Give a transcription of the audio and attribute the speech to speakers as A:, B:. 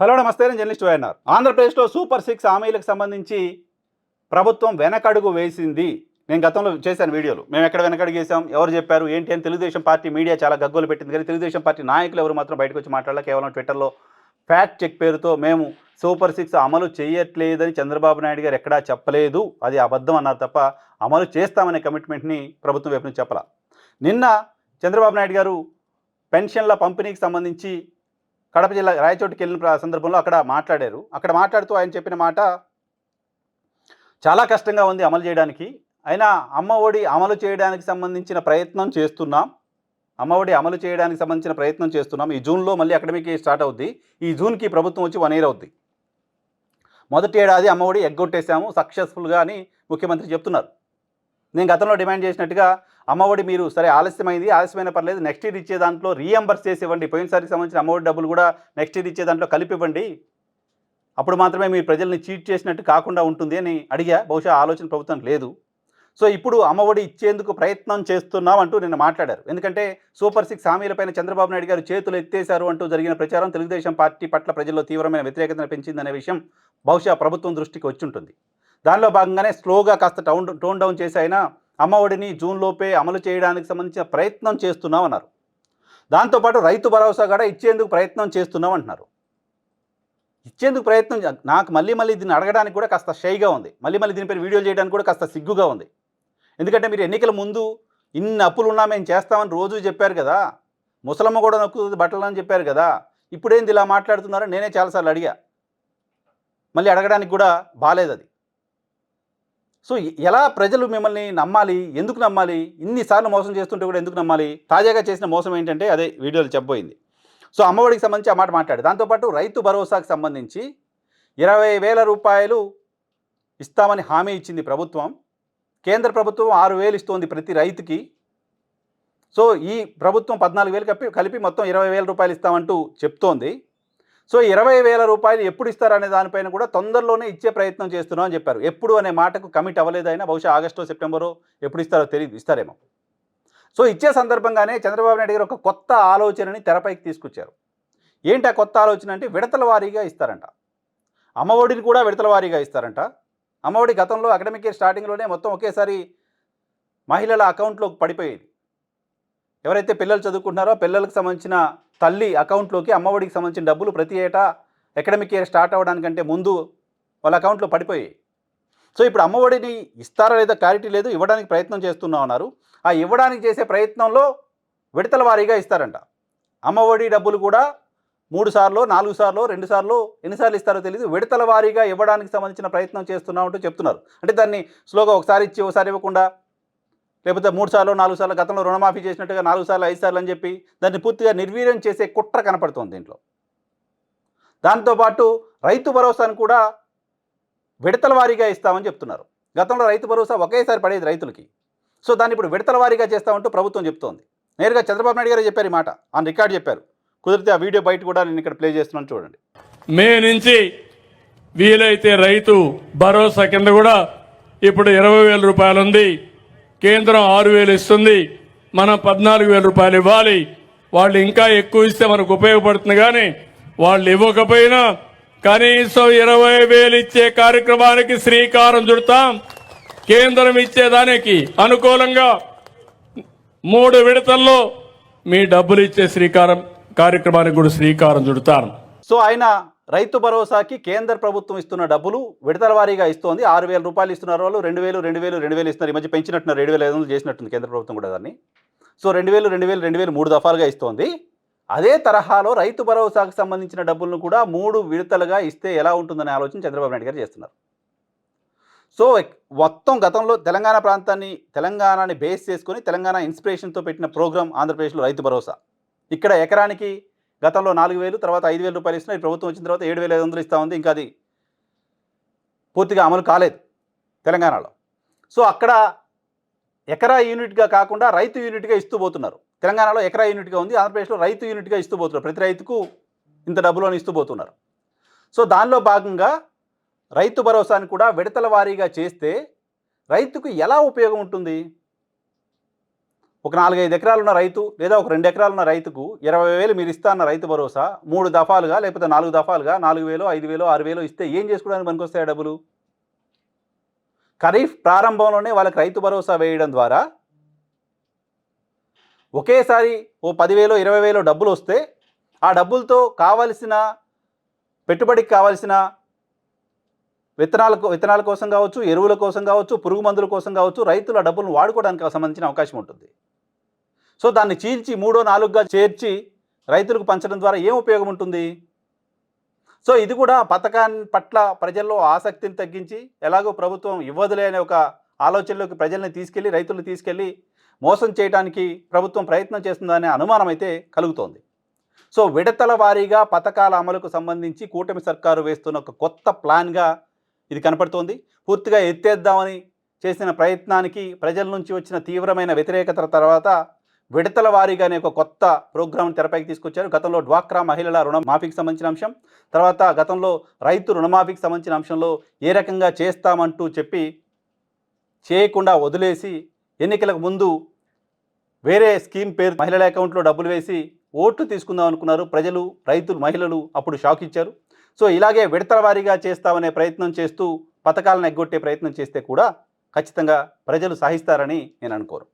A: Hello నమస్తే నేను journalist YNR. ఆంధ్రప్రదేశ్లో సూపర్ సిక్స్ హామీలకు సంబంధించి ప్రభుత్వం వెనకడుగు వేసింది. నేను గతంలో చేశాను వీడియోలు. మేము ఎక్కడ వెనకడుగు వేసాం ఎవరు చెప్పారు? ఏంటి అని తెలుగుదేశం పార్టీ మీడియా చాలా గగ్గోలు పెట్టింది. కానీ తెలుగుదేశం పార్టీ నాయకులు ఎవరు మాత్రం బయటకు వచ్చి మాట్లాడాల. కేవలం ట్విట్టర్లో ఫ్యాక్ట్ చెక్ పేరుతో మేము సూపర్ సిక్స్ అమలు చేయట్లేదని చంద్రబాబు నాయుడు గారు ఎక్కడా చెప్పలేదు. అది అబద్ధం అన్నారు తప్ప అమలు చేస్తామనే కమిట్మెంట్ని ప్రభుత్వం వైపు నుంచి చెప్పాల. నిన్న చంద్రబాబు నాయుడు గారు పెన్షన్ల పంపిణీకి సంబంధించి కడప జిల్లా రాయచోటికి వెళ్ళిన సందర్భంలో అక్కడ మాట్లాడారు. అక్కడ మాట్లాడుతూ ఆయన చెప్పిన మాట చాలా కష్టంగా ఉంది అమలు చేయడానికి. అయినా అమ్మ ఒడి అమలు చేయడానికి సంబంధించిన ప్రయత్నం చేస్తున్నాం. అమ్మ ఒడి అమలు చేయడానికి సంబంధించిన ప్రయత్నం చేస్తున్నాం. ఈ జూన్లో మళ్ళీ అకాడమిక్ ఇయర్ స్టార్ట్ అవుద్ది. ఈ జూన్కి ప్రభుత్వం వచ్చి వన్ ఇయర్ అవుద్ది. మొదటి ఏడాది అమ్మ ఒడి ఎగ్గొట్టేశాము. సక్సెస్ఫుల్గా అని ముఖ్యమంత్రి చెప్తున్నారు. నేను గతంలో డిమాండ్ చేసినట్టుగా అమ్మఒడి మీరు సరే ఆలస్యమైంది ఆలస్యమైన పర్లేదు నెక్స్ట్ ఇయర్ ఇచ్చే దాంట్లో రీఎంబర్స్ చేసి ఇవ్వండి పోయినసారికి సంబంధించిన అమ్మఒడి డబ్బులు కూడా నెక్స్ట్ ఇయర్ ఇచ్చే దాంట్లో కలిపివ్వండి. అప్పుడు మాత్రమే మీరు ప్రజల్ని చీట్ చేసినట్టు కాకుండా ఉంటుంది అని అడిగా. బహుశా ఆలోచన ప్రభుత్వం లేదు. సో ఇప్పుడు అమ్మఒడి ఇచ్చేందుకు ప్రయత్నం చేస్తున్నాం అంటూ నిన్న మాట్లాడారు. ఎందుకంటే సూపర్ సిక్స్ హామీలపైన చంద్రబాబు నాయుడు గారు చేతులు ఎత్తేశారు అంటూ జరిగిన ప్రచారం తెలుగుదేశం పార్టీ పట్ల ప్రజల్లో తీవ్రమైన వ్యతిరేకతను పెంచిందనే విషయం బహుశా ప్రభుత్వం దృష్టికి వచ్చి ఉంటుంది. దానిలో భాగంగానే స్లోగా కాస్త టౌన్ టోన్ డౌన్ చేసి అయినా అమ్మఒడిని ఒడిని జూన్లోపే అమలు చేయడానికి సంబంధించిన ప్రయత్నం చేస్తున్నాం అన్నారు. దాంతోపాటు రైతు భరోసా కూడా ఇచ్చేందుకు ప్రయత్నం చేస్తున్నాం అంటున్నారు. ఇచ్చేందుకు ప్రయత్నం నాకు మళ్ళీ మళ్ళీ దీన్ని అడగడానికి కూడా కాస్త షైగా ఉంది. మళ్ళీ మళ్ళీ దీనిపై వీడియోలు చేయడానికి కూడా కాస్త సిగ్గుగా ఉంది. ఎందుకంటే మీరు ఎన్నికల ముందు ఇన్ని అప్పులు ఉన్నా మేము చేస్తామని రోజు చెప్పారు కదా. ముసలమ్మ కూడా నొక్కుతుంది బట్టలు అని చెప్పారు కదా. ఇప్పుడేంది ఇలా మాట్లాడుతున్నారో నేనే చాలాసార్లు అడిగా. మళ్ళీ అడగడానికి కూడా బాలేదు అది. సో ఎలా ప్రజలు మిమ్మల్ని నమ్మాలి? ఎందుకు నమ్మాలి? ఇన్నిసార్లు మోసం చేస్తుంటే కూడా ఎందుకు నమ్మాలి? తాజాగా చేసిన మోసం ఏంటంటే అదే వీడియోలో చెప్పబోయింది. సో అమ్మఒడికి సంబంధించి ఆ మాట మాట్లాడు దాంతోపాటు రైతు భరోసాకు సంబంధించి ఇరవై వేల రూపాయలు ఇస్తామని హామీ ఇచ్చింది ప్రభుత్వం. కేంద్ర ప్రభుత్వం ఆరు వేలు ఇస్తోంది ప్రతి రైతుకి. సో ఈ ప్రభుత్వం పద్నాలుగు వేలు కలిపి కలిపి మొత్తం ఇరవై వేల రూపాయలు ఇస్తామంటూ చెప్తోంది. సో ఇరవై వేల రూపాయలు ఎప్పుడు ఇస్తారనే దానిపైన కూడా తొందరలోనే ఇచ్చే ప్రయత్నం చేస్తున్నాం అని చెప్పారు. ఎప్పుడు అనే మాటకు కమిట్ అవ్వలేదైనా బహుశా ఆగస్టు సెప్టెంబరు ఎప్పుడు ఇస్తారో తెలియదు ఇస్తారేమో. సో ఇచ్చే సందర్భంగానే చంద్రబాబు నాయుడు గారు ఒక కొత్త ఆలోచనని తెరపైకి తీసుకొచ్చారు. ఏంటి ఆ కొత్త ఆలోచన అంటే విడతల వారీగా ఇస్తారంట. అమ్మఒడిని కూడా విడతల వారీగా ఇస్తారంట. అమ్మఒడి గతంలో అకాడమిక్ ఇయర్ స్టార్టింగ్లోనే మొత్తం ఒకేసారి మహిళల అకౌంట్లోకి పడిపోయేది. ఎవరైతే పిల్లలు చదువుకుంటున్నారో పిల్లలకు సంబంధించిన తల్లి అకౌంట్లోకి అమ్మఒడికి సంబంధించిన డబ్బులు ప్రతి ఏటా అకాడమిక్ ఇయర్ స్టార్ట్ అవ్వడానికంటే ముందు వాళ్ళ అకౌంట్లో పడిపోయాయి. సో ఇప్పుడు అమ్మఒడిని ఇస్తారా లేదా క్లారిటీ లేదు ఇవ్వడానికి ప్రయత్నం చేస్తున్నా ఉన్నారు. ఆ ఇవ్వడానికి చేసే ప్రయత్నంలో విడతల వారీగా ఇస్తారంట. అమ్మఒడి డబ్బులు కూడా మూడు సార్లు నాలుగు సార్లు రెండు సార్లు ఎన్నిసార్లు ఇస్తారో తెలియదు విడతల వారీగా ఇవ్వడానికి సంబంధించిన ప్రయత్నం చేస్తున్నామంటూ చెప్తున్నారు. అంటే దాన్ని స్లోగా ఒకసారి ఇచ్చి ఒకసారి ఇవ్వకుండా లేకపోతే మూడు సార్లు నాలుగు సార్లు గతంలో రుణమాఫీ చేసినట్టుగా నాలుగు సార్లు ఐదు సార్లు అని చెప్పి దాన్ని పూర్తిగా నిర్వీర్యం చేసే కుట్ర కనపడుతోంది దీంట్లో. దాంతోపాటు రైతు భరోసాను కూడా విడతల వారీగా ఇస్తామని చెప్తున్నారు. గతంలో రైతు భరోసా ఒకేసారి పడేది రైతులకి. సో దాన్ని ఇప్పుడు విడతల వారీగా చేస్తామంటూ ప్రభుత్వం చెప్తోంది. నేరుగా చంద్రబాబు నాయుడు గారే చెప్పారు ఈ మాట. ఆయన రికార్డ్ చెప్పారు. కుదిరితే ఆ వీడియో బయట కూడా నేను ఇక్కడ ప్లే చేస్తున్నాను చూడండి.
B: మే నుంచి వీలైతే రైతు భరోసా కింద కూడా ఇప్పుడు ఇరవై వేల రూపాయలు ఉంది కేంద్రం ఆరు వేలు ఇస్తుంది. మనం పద్నాలుగు వేల రూపాయలు ఇవ్వాలి. వాళ్ళు ఇంకా ఎక్కువ ఇస్తే మనకు ఉపయోగపడుతుంది కానీ వాళ్ళు ఇవ్వకపోయినా కనీసం ఇరవై వేలు ఇచ్చే కార్యక్రమానికి శ్రీకారం చుడతాం. కేంద్రం ఇచ్చేదానికి అనుకూలంగా మూడు విడతల్లో మీ డబ్బులు ఇచ్చే శ్రీకారం కార్యక్రమానికి కూడా శ్రీకారం చుడతాను
A: సో ఆయన రైతు భరోసాకి కేంద్ర ప్రభుత్వం ఇస్తున్న డబ్బులు విడతల వారీగా ఇస్తోంది. ఆరు వేల రూపాయలు ఇస్తున్నారు వాళ్ళు. రెండు వేలు రెండు వేలు రెండు వేలు ఇస్తున్నారు. ఈ మధ్య పెంచినట్టున్నారు. రెండు వేల ఐదు వందలు చేసినట్టుంది కేంద్ర ప్రభుత్వం కూడా దాన్ని. సో రెండు వేలు రెండు వేలు రెండు వేలు మూడు దఫాలుగా ఇస్తోంది. అదే తరహాలో రైతు భరోసాకు సంబంధించిన డబ్బులను కూడా మూడు విడతలుగా ఇస్తే ఎలా ఉంటుందనే ఆలోచన చంద్రబాబు నాయుడు గారు చేస్తున్నారు. సో మొత్తం గతంలో తెలంగాణ ప్రాంతాన్ని తెలంగాణని బేస్ చేసుకొని తెలంగాణ ఇన్స్పిరేషన్తో పెట్టిన ప్రోగ్రామ్ ఆంధ్రప్రదేశ్లో రైతు భరోసా. ఇక్కడ ఎకరానికి గతంలో నాలుగు వేలు తర్వాత ఐదు వేల రూపాయలు ఇస్తున్నా ఈ ప్రభుత్వం వచ్చిన తర్వాత ఏడు వేల ఐదు వందలు ఇస్తూ ఉంది ఇంకా అది పూర్తిగా అమలు కాలేదు తెలంగాణలో. సో అక్కడ ఎకరా యూనిట్గా కాకుండా రైతు యూనిట్గా ఇస్తూ పోతున్నారు. తెలంగాణలో ఎకరా యూనిట్గా ఉంది ఆంధ్రప్రదేశ్లో రైతు యూనిట్గా ఇస్తూ పోతున్నారు. ప్రతి రైతుకు ఇంత డబ్బులను ఇస్తూ పోతున్నారు. సో దానిలో భాగంగా రైతు భరోసాని కూడా విడతల వారీగా చేస్తే రైతుకు ఎలా ఉపయోగం ఉంటుంది? ఒక నాలుగైదు ఎకరాలు ఉన్న రైతు లేదా ఒక రెండు ఎకరాలు ఉన్న రైతుకు ఇరవై వేలు మీరు ఇస్తా అన్న రైతు భరోసా మూడు దఫాలుగా లేకపోతే నాలుగు దఫాలుగా నాలుగు వేలు ఐదు వేలు ఆరు వేలు ఇస్తే ఏం చేసుకోవడానికి పనికొస్తాయి డబ్బులు? ఖరీఫ్ ప్రారంభంలోనే వాళ్ళకి రైతు భరోసా వేయడం ద్వారా ఒకేసారి ఓ పదివేలు ఇరవై వేలు డబ్బులు వస్తే ఆ డబ్బులతో కావలసిన పెట్టుబడికి కావలసిన విత్తనాలకు విత్తనాల కోసం కావచ్చు ఎరువుల కోసం కావచ్చు పురుగు మందుల కోసం కావచ్చు రైతుల డబ్బులను వాడుకోవడానికి సంబంధించిన అవకాశం ఉంటుంది. సో దాన్ని చీల్చి మూడో నాలుగుగా చేర్చి రైతులకు పంచడం ద్వారా ఏం ఉపయోగం ఉంటుంది? సో ఇది కూడా పథకాన్ని పట్ల ప్రజల్లో ఆసక్తిని తగ్గించి ఎలాగో ప్రభుత్వం ఇవ్వదులే అనే ఒక ఆలోచనలోకి ప్రజల్ని తీసుకెళ్ళి రైతులను తీసుకెళ్ళి మోసం చేయడానికి ప్రభుత్వం ప్రయత్నం చేస్తుందనే అనుమానం అయితే కలుగుతోంది. సో విడతల వారీగా పథకాల అమలుకు సంబంధించి కూటమి సర్కారు వేస్తున్న ఒక కొత్త ప్లాన్గా ఇది కనపడుతోంది. పూర్తిగా ఎత్తేద్దామని చేసిన ప్రయత్నానికి ప్రజల నుంచి వచ్చిన తీవ్రమైన వ్యతిరేకత తర్వాత విడతల వారీగానే ఒక కొత్త ప్రోగ్రామ్ తెరపైకి తీసుకొచ్చారు. గతంలో డ్వాక్రా మహిళల రుణ మాఫీకి సంబంధించిన అంశం తర్వాత గతంలో రైతు రుణమాఫీకి సంబంధించిన అంశంలో ఏ రకంగా చేస్తామంటూ చెప్పి చేయకుండా వదిలేసి ఎన్నికలకు ముందు వేరే స్కీమ్ పేరు మహిళల అకౌంట్లో డబ్బులు వేసి ఓట్లు తీసుకుందాం అనుకున్నారు. ప్రజలు రైతులు మహిళలు అప్పుడు షాక్ ఇచ్చారు. సో ఇలాగే విడతల వారీగా చేస్తామనే ప్రయత్నం చేస్తూ పథకాలను ఎగ్గొట్టే ప్రయత్నం చేస్తే కూడా ఖచ్చితంగా ప్రజలు సహిస్తారని నేను అనుకోరు